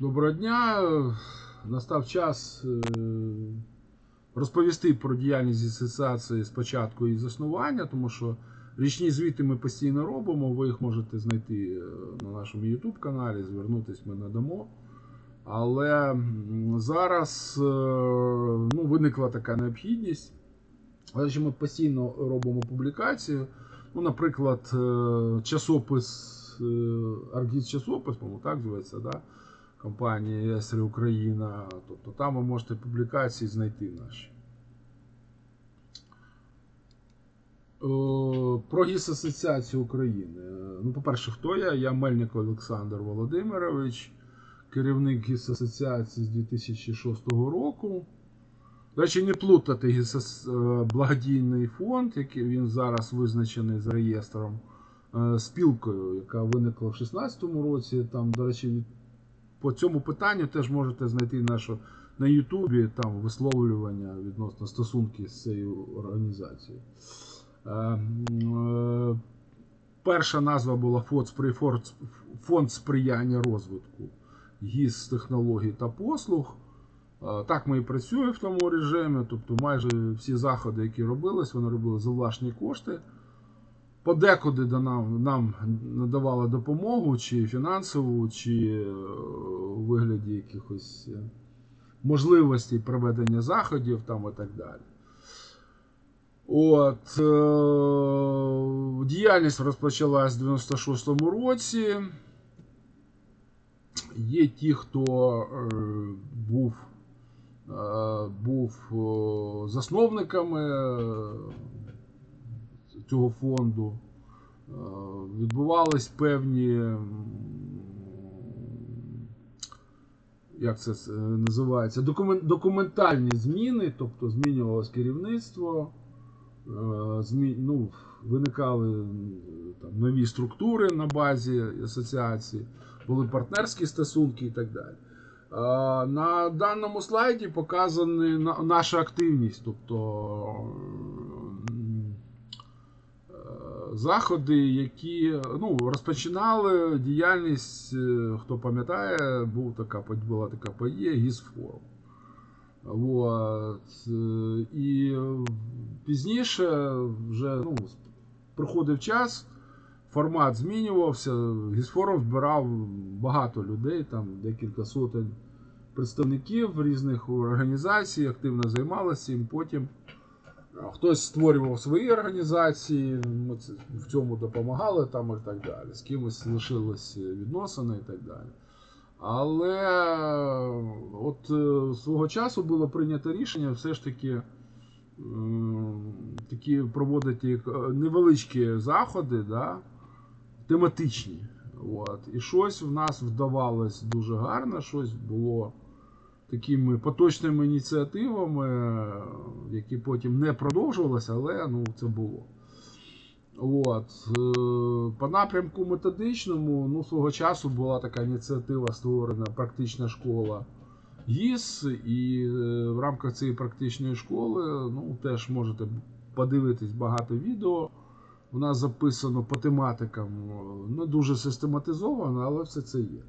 Доброго дня. Настав час е, розповісти про діяльність асоціації спочатку і заснування, тому що річні звіти ми постійно робимо. Ви їх можете знайти е, на нашому YouTube каналі, звернутись ми надамо. Але зараз е, ну, виникла така необхідність. Що ми постійно робимо публікацію. Ну, наприклад, часопис, Аргіз часопис, по-моєму, так да? Компанії Есрі Україна. Тобто там ви можете публікації знайти наші. Е, Про ГІС Асоціацію України. Ну, по-перше, хто я? Я Мельник Олександр Володимирович, керівник ГІС Асоціації з 2006 року. До речі, не плутати ГІС е, благодійний фонд, який він зараз визначений за реєстром, е, спілкою, яка виникла в 2016 році. Там, до речі, по цьому питанню теж можете знайти нашу на Ютубі там висловлювання відносно стосунки з цією організацією. Е, е, Перша назва була фонд, сприяння розвитку ГІС технологій та послуг. Е, Так ми і працюємо в тому режимі. Тобто майже всі заходи, які робились, вони робили за власні кошти. Подекуди нам, нам надавали допомогу, чи фінансову, чи е, у вигляді якихось е, можливостей проведення заходів там і так далі. От, е, діяльність розпочалась в 96-му році. Є ті, хто був, був засновниками цього фонду. Е, Відбувались певні, як це е, називається, документальні зміни, тобто змінювалось керівництво, е, ну, виникали там, нові структури на базі асоціації, були партнерські стосунки і так далі. На даному слайді показана наша активність, тобто заходи, які ну, розпочинали діяльність, е, хто пам'ятає, був така, була така подія ГІС-форум. Е, І пізніше вже ну, проходив час, формат змінювався. Гісфорум збирав багато людей, там декілька сотень представників різних організацій, активно займалися цим. Потім хтось створював свої організації, ми в цьому допомагали там і так далі. З кимось лишилися відносини і так далі. Але от е, свого часу було прийнято рішення все ж таки такі проводити е, невеличкі заходи, да, тематичні. От. І щось в нас вдавалось дуже гарно, щось було такими поточними ініціативами, е, які потім не продовжувалися, але ну, це було. От. е, По напрямку методичному, ну, свого часу була така ініціатива створена практична школа ГІС, і е, в рамках цієї практичної школи ну, теж можете подивитись багато відео. У нас записано по тематикам, не дуже систематизовано, але все це є.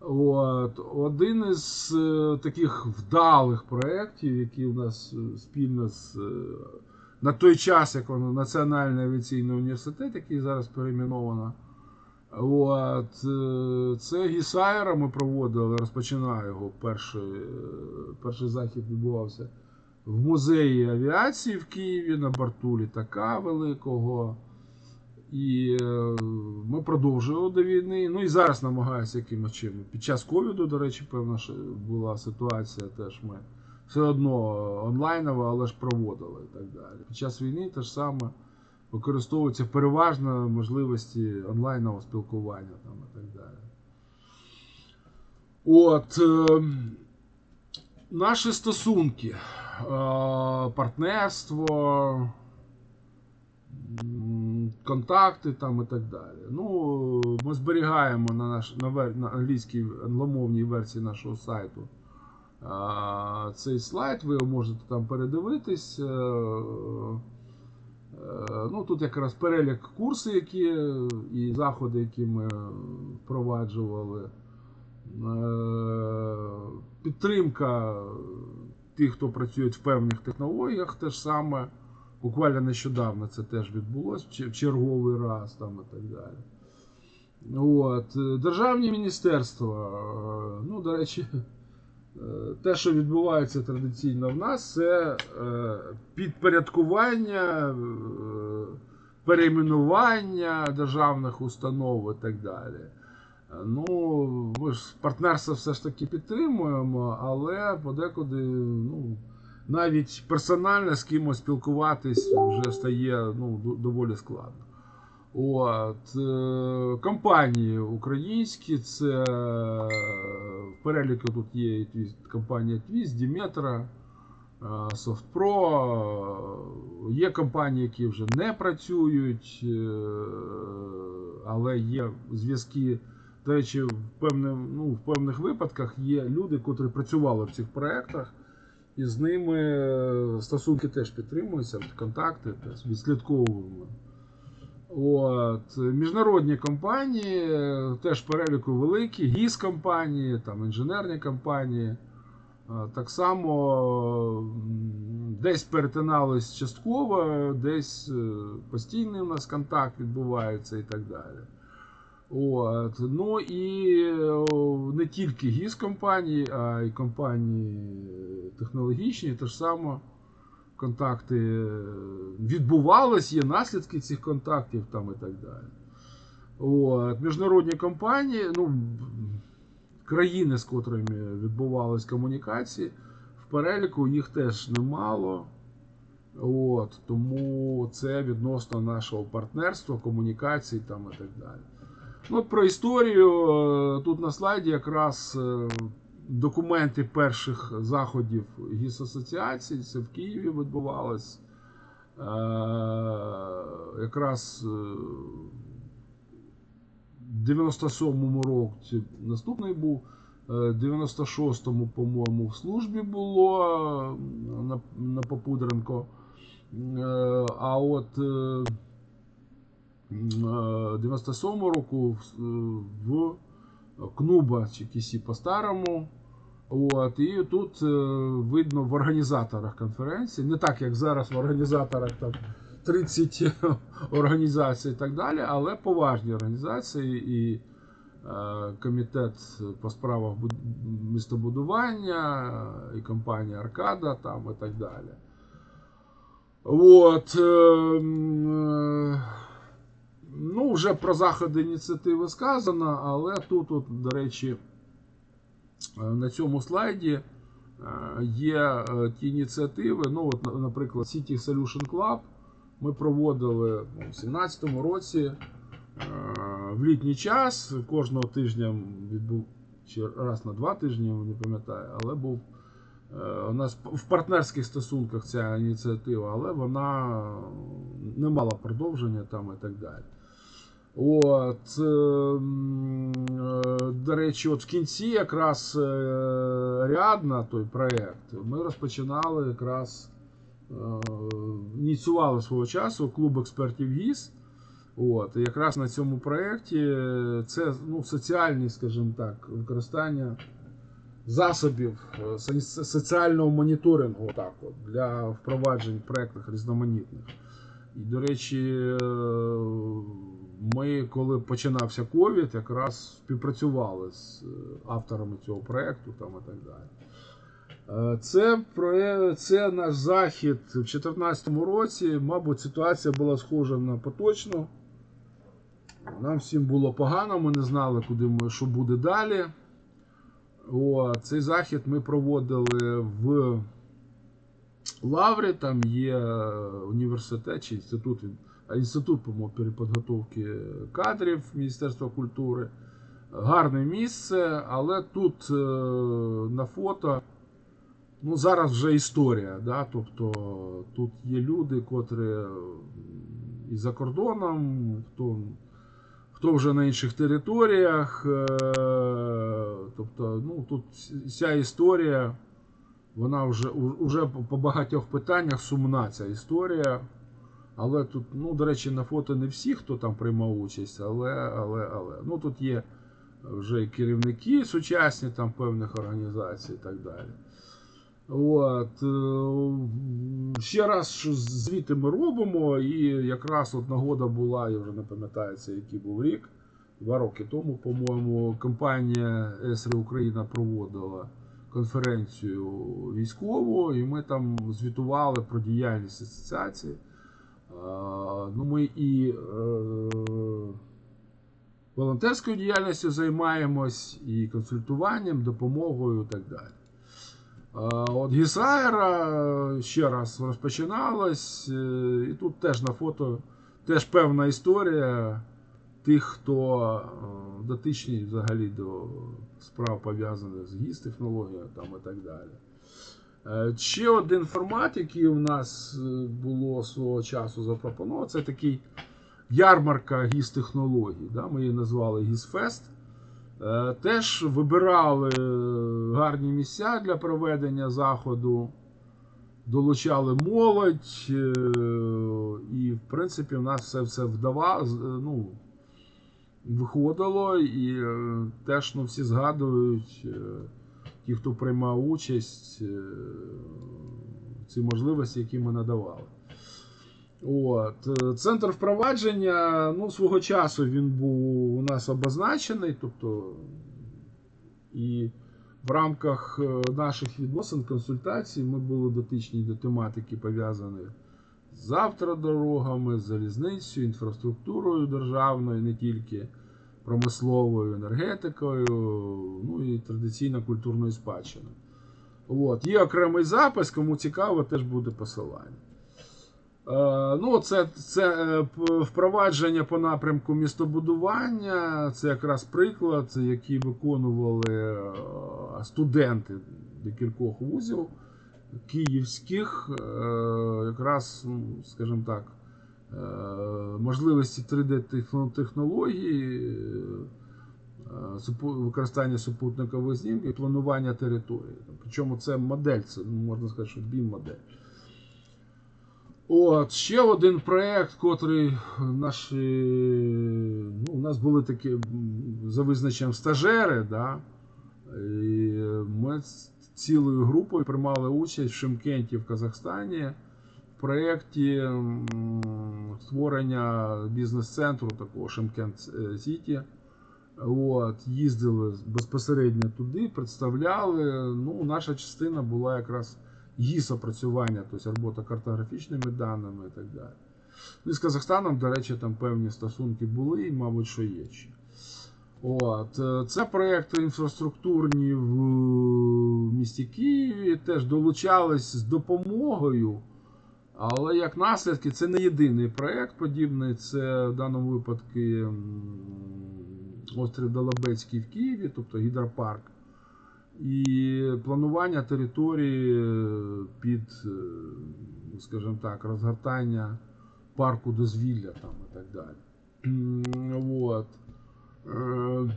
От. Один із е, таких вдалих проєктів, які у нас е, спільно з е, на той час, як воно Національний авіаційний університет, який зараз перейменовано. От, це Гісайра ми проводили, розпочинаю його. Перший, перший захід відбувався в музеї авіації в Києві на борту літака великого. І е, ми продовжували до війни. Ну і зараз намагаюся якимось чином. Під час ковіду, до речі, певна була ситуація, теж ми все одно онлайново, але ж проводили і так далі. Під час війни те ж саме використовуються переважно можливості онлайнового спілкування там, і так далі. От, е, наші стосунки, е, партнерство, контакти там і так далі. Ну, ми зберігаємо на, наш, на, вер, на англійській англомовній версії нашого сайту а, цей слайд, ви можете там передивитись. Е, е, Ну, тут якраз перелік курсів, які і заходи, які ми впроваджували. Підтримка тих, хто працює в певних технологіях, теж саме. Буквально нещодавно це теж відбулося в черговий раз там і так далі. От. е, Державні міністерства, е, ну, до речі, е, те, що відбувається традиційно в нас, це підпорядкування, перейменування державних установ і так далі. Ну, ми ж партнерство все ж таки підтримуємо, але подекуди, ну, навіть персонально з кимось спілкуватись вже стає ну, доволі складно. От, е, компанії українські, це е, в переліку тут є Twist- компанія Twist, Dimetra, е, е, є компанії, які вже не працюють, але є зв'язки. До речі, в, певним, ну, в певних випадках є люди, котрі працювали в цих проєктах, і з ними е, стосунки теж підтримуються, контакти теж відслідковуємо. От. Міжнародні компанії, е, теж переліку великі, гіс компанії, там, інженерні компанії. Так само десь перетинались частково, десь е, постійний у нас контакт відбувається і так далі. От. Ну і не тільки гіс компанії, а й компанії технологічні, те ж саме контакти е, відбувались, є наслідки цих контактів там і так далі. От. Міжнародні компанії, ну, країни, з котрими відбувались комунікації, в переліку їх теж немало. От, тому це відносно нашого партнерства, комунікацій там і так далі. Ну, про історію е, тут на слайді якраз е, документи перших заходів ГІС-асоціації, це в Києві відбувалось. Е, Якраз в 97-му році наступний був. е, 96-му, по-моєму, в службі було на, Попудренко. А от е, м, е, 97 року в, в Кнуба чи Кісі по-старому. От, і тут е, видно в організаторах конференції, не так як зараз в організаторах там 30 організацій і так далі, але поважні організації і е, комітет по справах містобудування, і компанія Аркада там і так далі. От, е, е, ну, вже про заходи ініціативи сказано, але тут, от, до речі, е, на цьому слайді е, є е, ті ініціативи. Ну, от, наприклад, City Solution Club ми проводили у 2017 році в літній час. Кожного тижня відбув чи раз на два тижні, не пам'ятаю, але був у нас в партнерських стосунках ця ініціатива, але вона не мала продовження там і так далі. От, е, е, до речі, от в кінці якраз е, Рядна, той проєкт, ми розпочинали якраз ініціювали свого часу клуб експертів ГІС. От, і якраз на цьому проєкті це ну, соціальні, скажімо так, використання засобів соціального моніторингу так, от, для впроваджень в проєктах різноманітних. І, до речі, ми, коли починався ковід, якраз співпрацювали з е, авторами цього проєкту там, і так далі. Е, Це, це наш захід в 2014 році. Мабуть, ситуація була схожа на поточну. Нам всім було погано, ми не знали, куди ми, що буде далі. О, цей захід ми проводили в Лаврі, там є університет чи інститут, інститут, переподготовки кадрів Міністерства культури. Гарне місце, але тут е, на фото ну, зараз вже історія. Да? Тобто тут є люди, котрі і за кордоном, хто, хто вже на інших територіях. е, Тобто, ну, тут вся історія, вона вже, по- по багатьох питаннях сумна ця історія. Але тут, ну, до речі, на фото не всі, хто там приймав участь, але, але, але. Ну, тут є вже і керівники сучасні там певних організацій і так далі. От, е, ще раз що звіти ми робимо, і якраз от нагода була, я вже не пам'ятаю, це який був рік, два роки тому, по-моєму, компанія ЕСР Україна проводила конференцію військову, і ми там звітували про діяльність асоціації. Е, Ну, ми і е, волонтерською діяльністю займаємось, і консультуванням, допомогою і так далі. Е, От Гісаєра ще раз розпочиналась, е, і тут теж на фото теж певна історія тих, хто е, дотичний взагалі до справ пов'язаних з гіс-технологією і так далі. Е, Ще один формат, який у нас е, було свого часу запропоновано, це такий ярмарка гіс-технологій. Да? Ми її назвали Гісфест. Е, Теж вибирали гарні місця для проведення заходу, долучали молодь, і, в принципі, в нас все все вдавало, ну, виходило, і теж ну, всі згадують, ті, хто приймав участь, е, ці можливості, які ми надавали. От. Центр впровадження, ну, свого часу він був у нас обозначений, тобто і в рамках е, наших відносин, консультацій ми були дотичні до тематики, пов'язаної з автодорогами, з залізницею, інфраструктурою державною, не тільки промисловою, енергетикою, ну і традиційно культурною спадщиною. От. Є окремий запис, кому цікаво, теж буде посилання. Е, Ну, це, це е, впровадження по напрямку містобудування. Це якраз приклад, який виконували е, студенти декількох вузів київських, якраз, ну, скажімо так, можливості 3D-технології, використання супутникових знімків і планування території. Причому це модель, це ну, можна сказати, що BIM-модель. От, ще один проєкт, котрий наші, ну, у нас були такі за визначенням стажери, да, і ми з цілою групою приймали участь в Шимкенті в Казахстані проєкті створення бізнес-центру такого Шимкент е, Сіті. От, їздили безпосередньо туди, представляли. Ну, наша частина була якраз ГІС опрацювання, тобто робота картографічними даними і так далі. Ну і з Казахстаном, до речі, там певні стосунки були і, мабуть, що є ще. От. е, Це проєкти інфраструктурні в місті Києві, теж долучались з допомогою. Але як наслідки, це не єдиний проєкт подібний. Це в даному випадку острів Долобецький в Києві, тобто гідропарк і планування території е, під, е, скажімо так, розгортання парку дозвілля там і так далі. От. Е,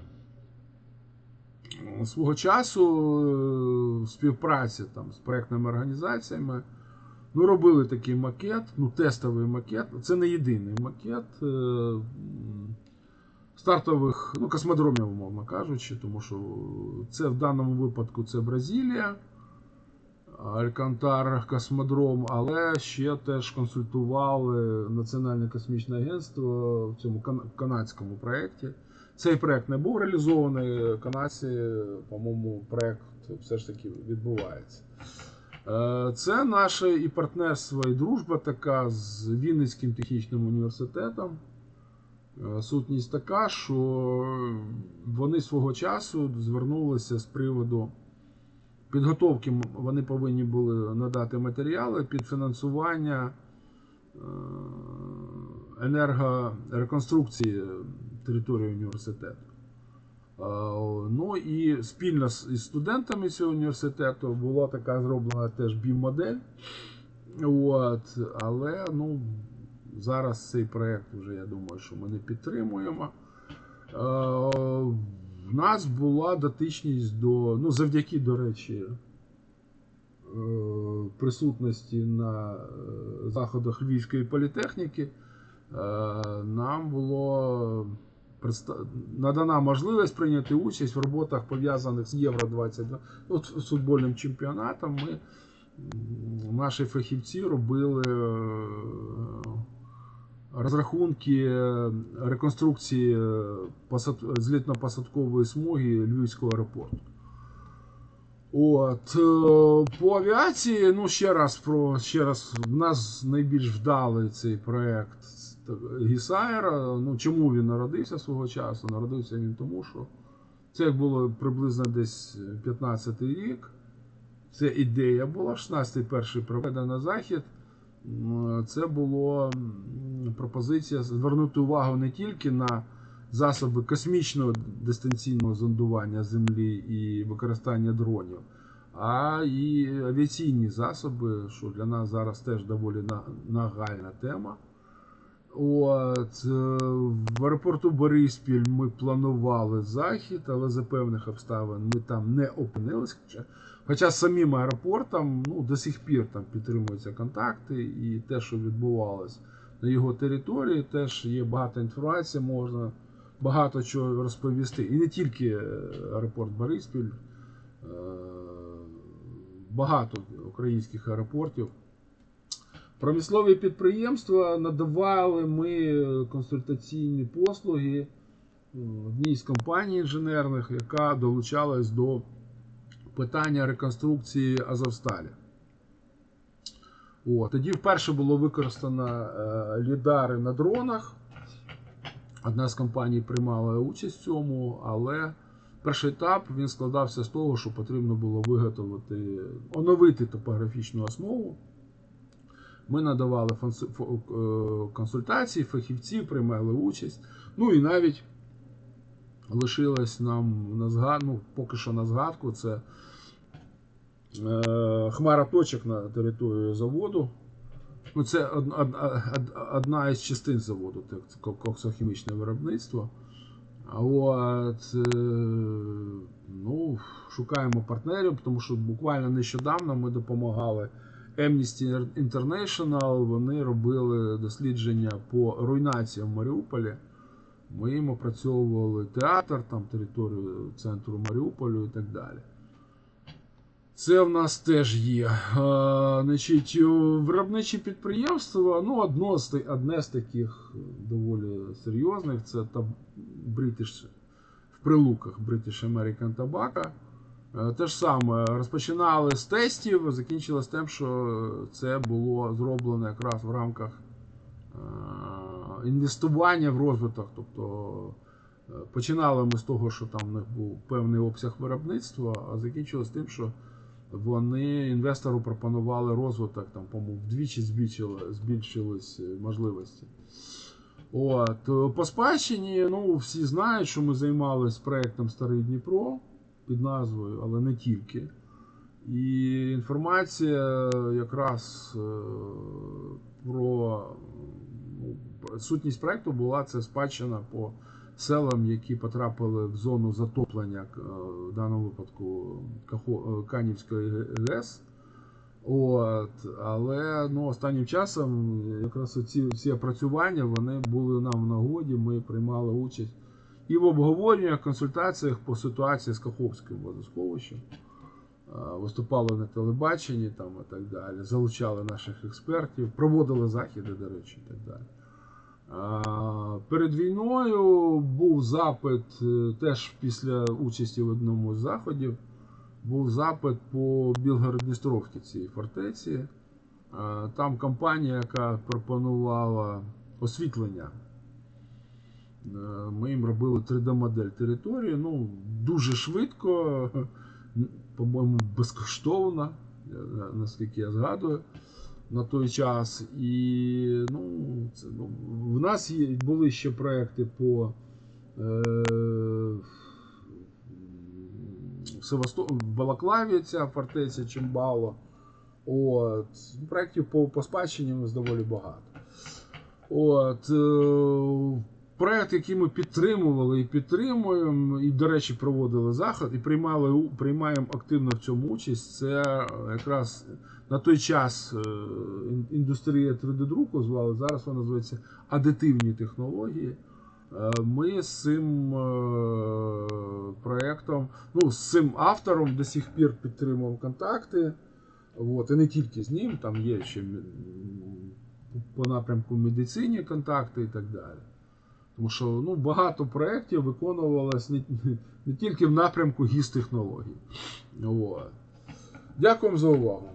Свого часу в співпраці там, з проектними організаціями ну, робили такий макет, ну, тестовий макет. Це не єдиний макет. е, стартових ну, космодромів, умовно кажучи, тому що це в даному випадку це Бразилія, Алькантар космодром, але ще теж консультували Національне космічне агентство в цьому канадському проєкті. Цей проєкт не був реалізований. Канадці, по-моєму, проєкт все ж таки відбувається. Е, Це наше і партнерство, і дружба така з Вінницьким технічним університетом. Е, Сутність така, що вони свого часу звернулися з приводу підготовки. Вони повинні були надати матеріали під фінансування е, енергореконструкції території університету. Е, Ну і спільно з студентами цього університету була така зроблена теж BIM-модель. Але ну, зараз цей проєкт вже, я думаю, що ми не підтримуємо. Е, в нас була дотичність до, ну, завдяки, до речі, е, присутності на заходах Львівської політехніки, нам було Надана можливість прийняти участь в роботах пов'язаних з Євро 22 от з футбольним чемпіонатом. Ми наші фахівці робили е, розрахунки е, реконструкції е, злітно-посадкової смуги Львівського аеропорту. От по авіації, ну ще раз про ще раз, в нас найбільш вдалий цей проект Гісаєра. Ну чому він народився свого часу? Народився він тому, що це як було приблизно десь 15-й рік. Це ідея була, 16-й перший проведена на захід. Це була пропозиція звернути увагу не тільки на засоби космічного дистанційного зондування Землі і використання дронів, а і авіаційні засоби, що для нас зараз теж доволі нагальна тема. От, е, в аеропорту Бориспіль ми планували захід, але за певних обставин ми там не опинились. Хоча, хоча самим аеропортом ну, до сих пір там підтримуються контакти, і те, що відбувалось на його території, теж є багато інформації, можна багато чого розповісти. І не тільки е, аеропорт Бориспіль, е, багато українських аеропортів. Промислові підприємства надавали ми консультаційні послуги е, одній з компаній інженерних, яка долучалась до питання реконструкції Азовсталі. О, тоді вперше було використано е, лідари на дронах. Одна з компаній приймала участь в цьому, але перший етап він складався з того, що потрібно було виготовити, оновити топографічну основу. Ми надавали е, консультації, фахівці приймали участь. Ну і навіть лишилось нам на згадку, ну, поки що на згадку, це е, хмара точок на території заводу. Ну, це од- од- од- одна із частин заводу, коксохімічне виробництво. А От, е, ну, шукаємо партнерів, тому що буквально нещодавно ми допомагали Amnesty International. Вони робили дослідження по руйнації в Маріуполі. Ми їм опрацьовували театр, там територію центру Маріуполю і так далі. Це в нас теж є. Значить, виробничі підприємства, ну, одно з, одне з таких доволі серйозних, це British, в прилуках British American Tobacco. Е, Те ж саме, розпочинали з тестів, закінчилось тим, що це було зроблено якраз в рамках е, інвестування в розвиток. Тобто е, починали ми з того, що там в них був певний обсяг виробництва, а закінчилось тим, що вони інвестору пропонували розвиток, там, по-моєму, вдвічі збільшили, збільшились можливості. От, по спадщині, ну, всі знають, що ми займалися проєктом Старий Дніпро під назвою, але не тільки. І інформація якраз е, про ну, сутність проєкту була це спадщина по селам, які потрапили в зону затоплення, е, в даному випадку е, Канівської ГЕС. От, але ну, останнім часом якраз ці всі опрацювання вони були нам в нагоді. Ми приймали участь і в обговореннях, консультаціях по ситуації з Каховським водосховищем. Виступали на телебаченні там, і так далі, залучали наших експертів, проводили заходи, до речі, і так далі. Перед війною був запит е, теж після участі в одному з заходів. Був запит по Білгород-Дністровці цієї фортеці. Там компанія, яка пропонувала освітлення. Е, Ми їм робили 3D-модель території. Ну, дуже швидко, по-моєму, безкоштовно, е, наскільки я згадую, на той час. І ну, це, ну, в нас є, були ще проекти по. Е, Севасто... Балаклаві ця фортеця Чимбало. От. Проєктів по, по спадщині у нас доволі багато. От. Е проект, який ми підтримували і підтримуємо, і, до речі, проводили заход, і приймали приймаємо активно в цьому участь. Це якраз на той час е, індустрія 3D-друку звали. Зараз вона називається адитивні технології. Е, ми з цим е, проєктом, ну, з цим автором до сих пір підтримав контакти. От, і не тільки з ним, там є ще по напрямку медицині контакти і так далі. Тому що ну, багато проєктів виконувалось не, не тільки в напрямку гіс-технологій. Дякуємо за увагу.